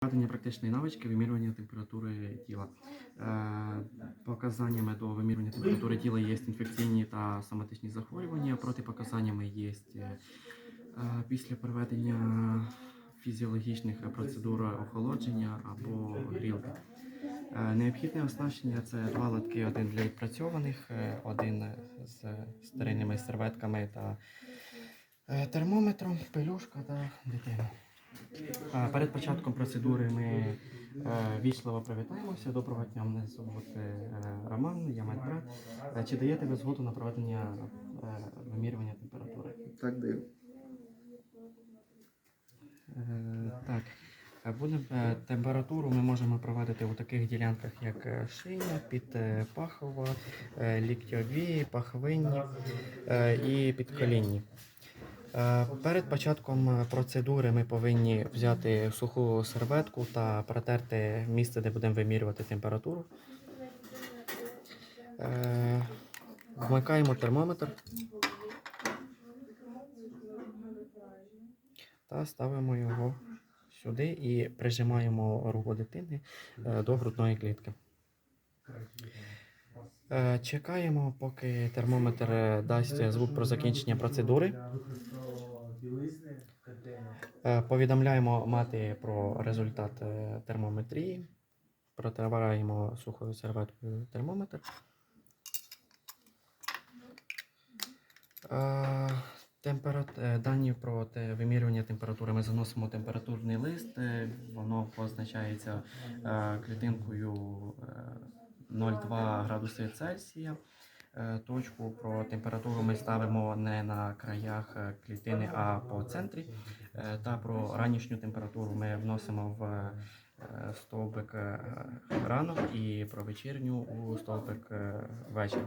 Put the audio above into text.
Проведення практичної навички вимірювання температури тіла. Е, Показаннями до вимірювання температури тіла є інфекційні та соматичні захворювання. Протипоказаннями є е, після проведення фізіологічних процедур охолодження або грілки. Е, Необхідне оснащення це два лотки, один для відпрацьованих, один з стерильними серветками та термометром, пелюшка та дитина. Е, Перед початком процедури ми е, вічливо привітаємося. Доброго дня, мене звати е, Роман, я медбрат. Чи даєте ви згоду на проведення вимірювання температури? Так даю. Так. Будемо температуру ми можемо проводити у таких ділянках, як шия, підпахова, ліктьові, пахвинні і підколінні. Е, Перед початком процедури ми повинні взяти суху серветку та протерти місце, де будемо вимірювати температуру. Е, Вмикаємо термометр та ставимо його сюди і прижимаємо руку дитини е, до грудної клітки. Чекаємо, поки термометр дасть звук про закінчення процедури. Е, Повідомляємо мати про результат е, термометрії. Протираємо сухою серветкою термометр. Е, Дані про вимірювання температури ми заносимо температурний лист. Воно позначається клітинкою е, 0,2 градуси Цельсія. Е, Точку про температуру ми ставимо не на краях е, клітини, а по центрі. Е, Та про ранішню температуру ми вносимо в стовбик ранок і про вечірню у стовбик вечір.